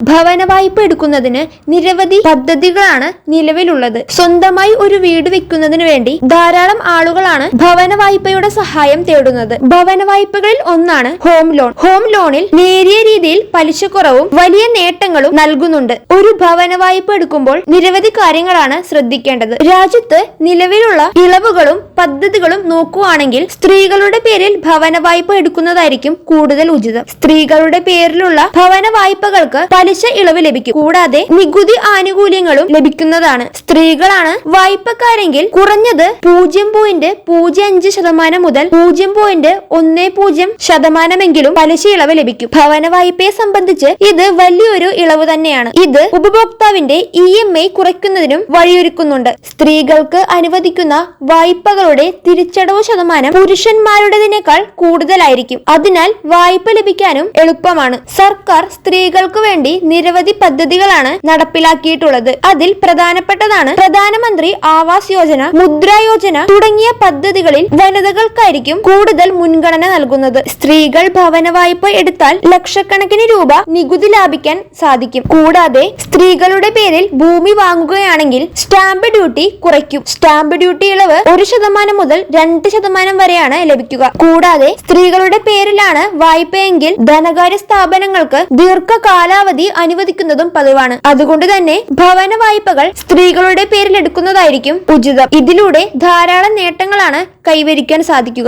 ഭവന വായ്പ എടുക്കുന്നതിന് നിരവധി പദ്ധതികളാണ് നിലവിലുള്ളത്. സ്വന്തമായി ഒരു വീട് വെക്കുന്നതിന് വേണ്ടി ധാരാളം ആളുകളാണ് ഭവന വായ്പയുടെ സഹായം തേടുന്നത്. ഭവന വായ്പകളിൽ ഒന്നാണ് ഹോം ലോൺ. ഹോം ലോണിൽ നേരിയ രീതിയിൽ പലിശ കുറവും വലിയ നേട്ടങ്ങളും നൽകുന്നുണ്ട്. ഒരു ഭവന വായ്പ എടുക്കുമ്പോൾ നിരവധി കാര്യങ്ങളാണ് ശ്രദ്ധിക്കേണ്ടത്. രാജ്യത്ത് നിലവിലുള്ള ഇളവുകളും പദ്ധതികളും നോക്കുകയാണെങ്കിൽ സ്ത്രീകളുടെ പേരിൽ ഭവന വായ്പ എടുക്കുന്നതായിരിക്കും കൂടുതൽ ഉചിതം. സ്ത്രീകളുടെ പേരിലുള്ള ഭവന വായ്പകൾക്ക് പലിശ ഇളവ് ലഭിക്കും. കൂടാതെ നികുതി ആനുകൂല്യങ്ങളും ലഭിക്കുന്നതാണ്. സ്ത്രീകളാണ് വായ്പക്കാരെങ്കിൽ കുറഞ്ഞത് പൂജ്യം പോയിന്റ് പൂജ്യം അഞ്ച് ശതമാനം മുതൽ പൂജ്യം പോയിന്റ് ഒന്ന് പൂജ്യം ശതമാനമെങ്കിലും പലിശ ഇളവ് ലഭിക്കും. ഭവന വായ്പയെ സംബന്ധിച്ച് ഇത് വലിയൊരു ഇളവ് തന്നെയാണ്. ഇത് ഉപഭോക്താവിന്റെ ഇ എം ഐ കുറയ്ക്കുന്നതിനും വഴിയൊരുക്കുന്നുണ്ട്. സ്ത്രീകൾക്ക് അനുവദിക്കുന്ന വായ്പകളുടെ തിരിച്ചടവ് ശതമാനം പുരുഷന്മാരുടേതിനേക്കാൾ കൂടുതലായിരിക്കും. അതിനാൽ വായ്പ ലഭിക്കാനും എളുപ്പമാണ്. സർക്കാർ സ്ത്രീകൾക്ക് വേണ്ടി നിരവധി പദ്ധതികളാണ് നടപ്പിലാക്കിയിട്ടുള്ളത്. അതിൽ പ്രധാനപ്പെട്ടതാണ് പ്രധാനമന്ത്രി ആവാസ് യോജന മുദ്ര യോജന തുടങ്ങിയ പദ്ധതികളിൽ വനിതകൾക്കായിരിക്കും കൂടുതൽ മുൻഗണന നൽകുന്നത്. സ്ത്രീകൾ ഭവന വായ്പ എടുത്താൽ ലക്ഷക്കണക്കിന് രൂപ നികുതി ലാഭിക്കാൻ സാധിക്കും. കൂടാതെ സ്ത്രീകളുടെ പേരിൽ ഭൂമി വാങ്ങുകയാണെങ്കിൽ സ്റ്റാമ്പ് ഡ്യൂട്ടി കുറയ്ക്കും. സ്റ്റാമ്പ് ഡ്യൂട്ടി ഇളവ് ഒരു ശതമാനം മുതൽ രണ്ട് ശതമാനം വരെയാണ് ലഭിക്കുക. കൂടാതെ സ്ത്രീകളുടെ പേരിലാണ് വായ്പയെങ്കിൽ ധനകാര്യ സ്ഥാപനങ്ങൾക്ക് ദീർഘകാലാവധി അനുവദിക്കുന്നതും പതിവാണ്. അതുകൊണ്ട് തന്നെ ഭവന വായ്പകൾ സ്ത്രീകളുടെ പേരിൽ എടുക്കുന്നതായിരിക്കും ഉചിതം. ഇതിലൂടെ ധാരാളം നേട്ടങ്ങളാണ് കൈവരിക്കാൻ സാധിക്കുക.